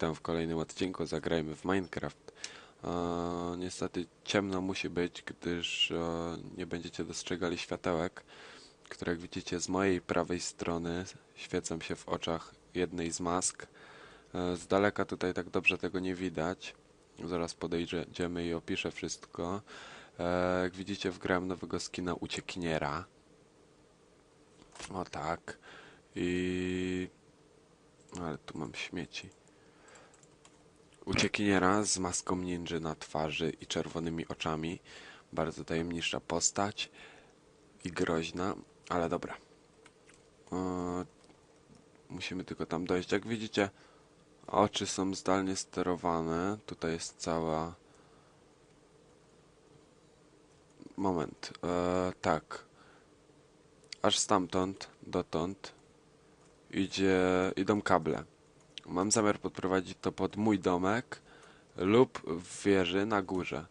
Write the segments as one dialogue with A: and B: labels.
A: witam w kolejnym odcinku Zagrajmy w Minecraft. E, niestety ciemno musi być, gdyż e, nie będziecie dostrzegali światełek, które jak widzicie z mojej prawej strony świecą się w oczach jednej z mask. E, z daleka tutaj tak dobrze tego nie widać. Zaraz podejdziemy i opiszę wszystko. E, jak widzicie wgrałem nowego skina Uciekiniera. O tak. I... Ale tu mam śmieci. Uciekiniera z maską ninja na twarzy i czerwonymi oczami. Bardzo tajemnicza postać i groźna, ale dobra. Eee, musimy tylko tam dojść. Jak widzicie, oczy są zdalnie sterowane. Tutaj jest cała... Moment. Eee, tak. Aż stamtąd, dotąd idzie, idą kable. Mam zamiar podprowadzić to pod mój domek lub w wieży na górze.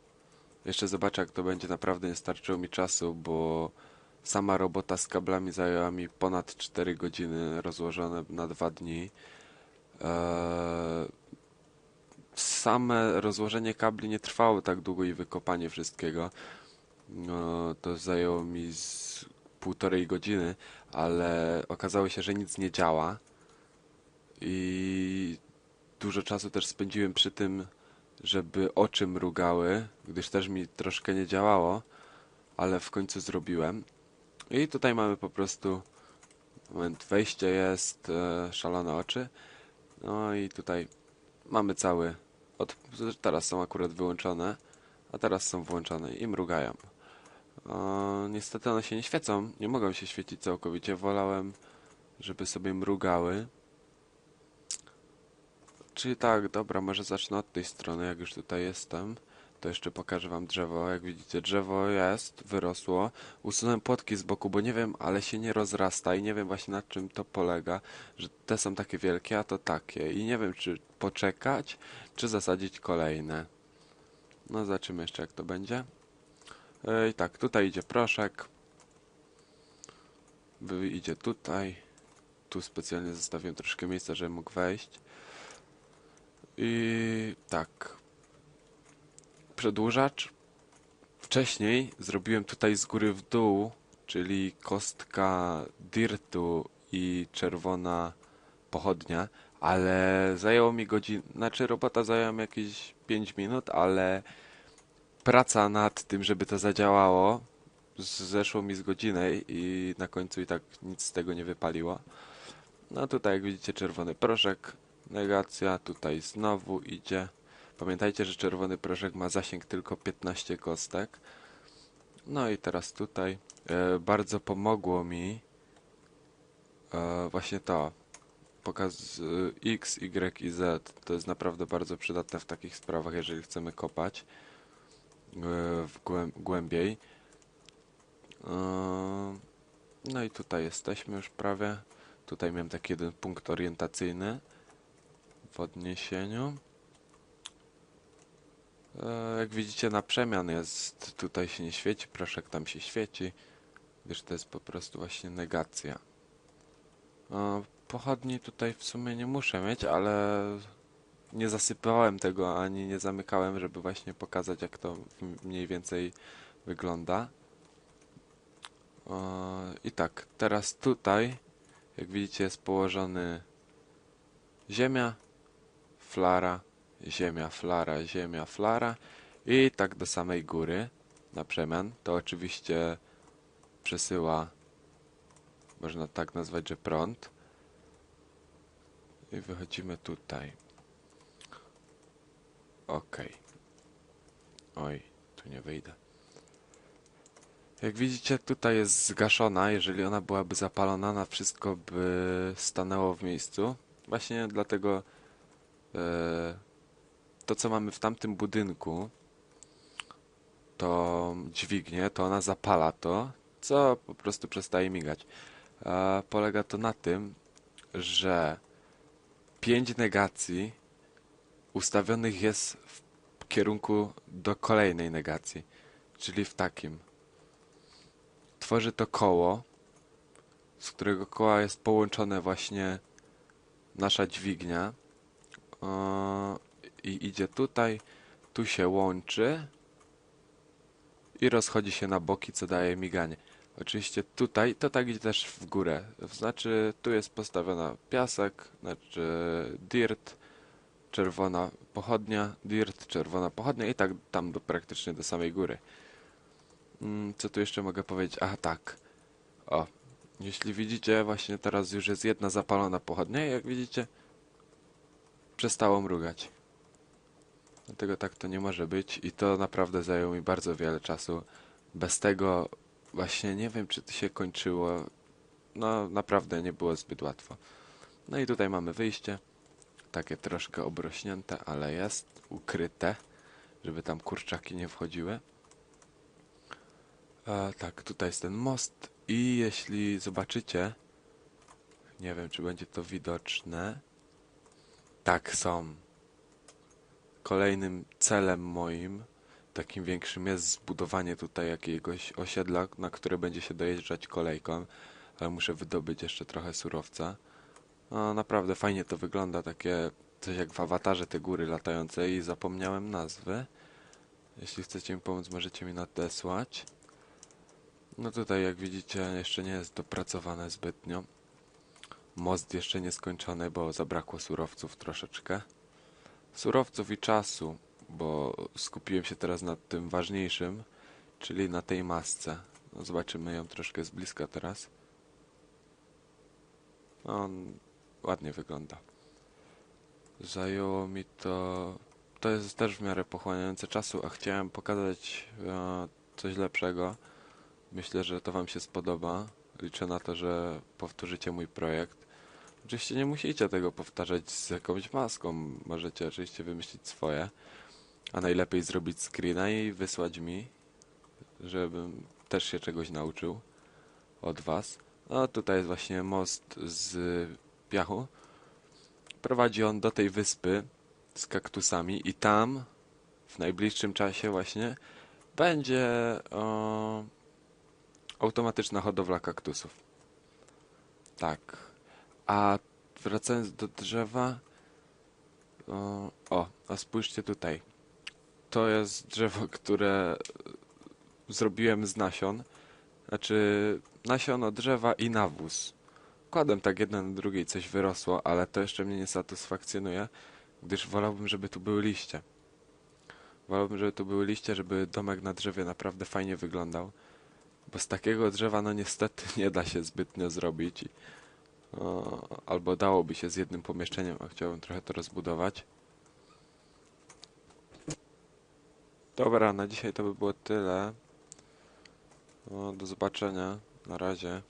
A: Jeszcze zobaczę, jak to będzie. Naprawdę nie starczyło mi czasu, bo sama robota z kablami zajęła mi ponad 4 godziny rozłożone na dwa dni. Eee, same rozłożenie kabli nie trwało tak długo i wykopanie wszystkiego. No, to zajęło mi z półtorej godziny, ale okazało się, że nic nie działa i dużo czasu też spędziłem przy tym, żeby oczy mrugały, gdyż też mi troszkę nie działało, ale w końcu zrobiłem. I tutaj mamy po prostu moment, wejście jest e, szalone oczy. No i tutaj mamy cały od, teraz są akurat wyłączone, a teraz są włączone i mrugają. O, niestety one się nie świecą, nie mogą się świecić całkowicie. Wolałem, żeby sobie mrugały. Czyli tak, dobra, może zacznę od tej strony, jak już tutaj jestem. To jeszcze pokażę wam drzewo. Jak widzicie, drzewo jest, wyrosło. Usunąłem płotki z boku, bo nie wiem, ale się nie rozrasta i nie wiem właśnie na czym to polega, że te są takie wielkie, a to takie. I nie wiem, czy poczekać, czy zasadzić kolejne. No, zobaczymy jeszcze, jak to będzie. I tak, tutaj idzie proszek. Idzie tutaj. Tu specjalnie zostawiłem troszkę miejsca, żeby mógł wejść. I tak. Przedłużacz. Wcześniej zrobiłem tutaj z góry w dół, czyli kostka dirtu i czerwona pochodnia, ale zajęło mi godzinę, znaczy robota zajęła mi jakieś 5 minut, ale praca nad tym, żeby to zadziałało, zeszło mi z godziny i na końcu i tak nic z tego nie wypaliło. No tutaj jak widzicie czerwony proszek, negacja, tutaj znowu idzie. Pamiętajcie, że czerwony proszek ma zasięg tylko 15 kostek. No i teraz tutaj e, bardzo pomogło mi e, właśnie to. Pokaz e, X, Y i Z. To jest naprawdę bardzo przydatne w takich sprawach, jeżeli chcemy kopać e, w głę głębiej. E, no i tutaj jesteśmy już prawie. Tutaj miałem taki jeden punkt orientacyjny w odniesieniu. E, jak widzicie na przemian jest, tutaj się nie świeci, proszek tam się świeci, gdyż to jest po prostu właśnie negacja. E, pochodni tutaj w sumie nie muszę mieć, ale nie zasypałem tego ani nie zamykałem, żeby właśnie pokazać jak to mniej więcej wygląda. E, I tak, teraz tutaj, jak widzicie jest położony ziemia, flara, ziemia, flara, ziemia, flara i tak do samej góry na przemian. To oczywiście przesyła, można tak nazwać, że prąd. I wychodzimy tutaj. Ok. Oj, tu nie wyjdę. Jak widzicie, tutaj jest zgaszona. Jeżeli ona byłaby zapalona, na wszystko by stanęło w miejscu. Właśnie dlatego to, co mamy w tamtym budynku, to dźwignię, to ona zapala to, co po prostu przestaje migać. E, polega to na tym, że pięć negacji ustawionych jest w kierunku do kolejnej negacji, czyli w takim. Tworzy to koło, z którego koła jest połączone właśnie nasza dźwignia e, i idzie tutaj, tu się łączy i rozchodzi się na boki, co daje miganie. Oczywiście tutaj to tak idzie też w górę. Znaczy tu jest postawiona piasek, znaczy dirt, czerwona pochodnia, dirt, czerwona pochodnia i tak tam do, praktycznie do samej góry. Mm, Co tu jeszcze mogę powiedzieć? Aha, tak. O, jeśli widzicie, właśnie teraz już jest jedna zapalona pochodnia jak widzicie, przestało mrugać. Dlatego tak to nie może być i to naprawdę zajęło mi bardzo wiele czasu. Bez tego właśnie nie wiem, czy to się kończyło. No, naprawdę nie było zbyt łatwo. No i tutaj mamy wyjście. Takie troszkę obrośnięte, ale jest ukryte, żeby tam kurczaki nie wchodziły. E, tak, tutaj jest ten most i jeśli zobaczycie, nie wiem, czy będzie to widoczne. Tak, są. Kolejnym celem moim, takim większym, jest zbudowanie tutaj jakiegoś osiedla, na które będzie się dojeżdżać kolejką, ale muszę wydobyć jeszcze trochę surowca. No, naprawdę fajnie to wygląda, takie coś jak w awatarze te góry latające i zapomniałem nazwy. Jeśli chcecie mi pomóc, możecie mi nadesłać. No tutaj, jak widzicie, jeszcze nie jest dopracowane zbytnio. Most jeszcze nie skończony, bo zabrakło surowców troszeczkę. Surowców i czasu, bo skupiłem się teraz nad tym ważniejszym, czyli na tej masce. No, zobaczymy ją troszkę z bliska teraz. No, on ładnie wygląda. Zajęło mi to... To jest też w miarę pochłaniające czasu, a chciałem pokazać e, coś lepszego. Myślę, że to Wam się spodoba. Liczę na to, że powtórzycie mój projekt. Oczywiście nie musicie tego powtarzać z jakąś maską. Możecie oczywiście wymyślić swoje. A najlepiej zrobić screena i wysłać mi, żebym też się czegoś nauczył od Was. No tutaj jest właśnie most z piachu. Prowadzi on do tej wyspy z kaktusami i tam w najbliższym czasie właśnie będzie o, automatyczna hodowla kaktusów. Tak. A wracając do drzewa. O, a spójrzcie tutaj. To jest drzewo, które zrobiłem z nasion. Znaczy nasiono drzewa i nawóz. Kładłem tak jedno na drugie i coś wyrosło, ale to jeszcze mnie nie satysfakcjonuje, gdyż wolałbym, żeby tu były liście. Wolałbym, żeby tu były liście, żeby domek na drzewie naprawdę fajnie wyglądał. Bo z takiego drzewa, no niestety, nie da się zbytnio zrobić. Albo dałoby się z jednym pomieszczeniem, a chciałbym trochę to rozbudować. Dobra, na dzisiaj to by było tyle. O, do zobaczenia. Na razie.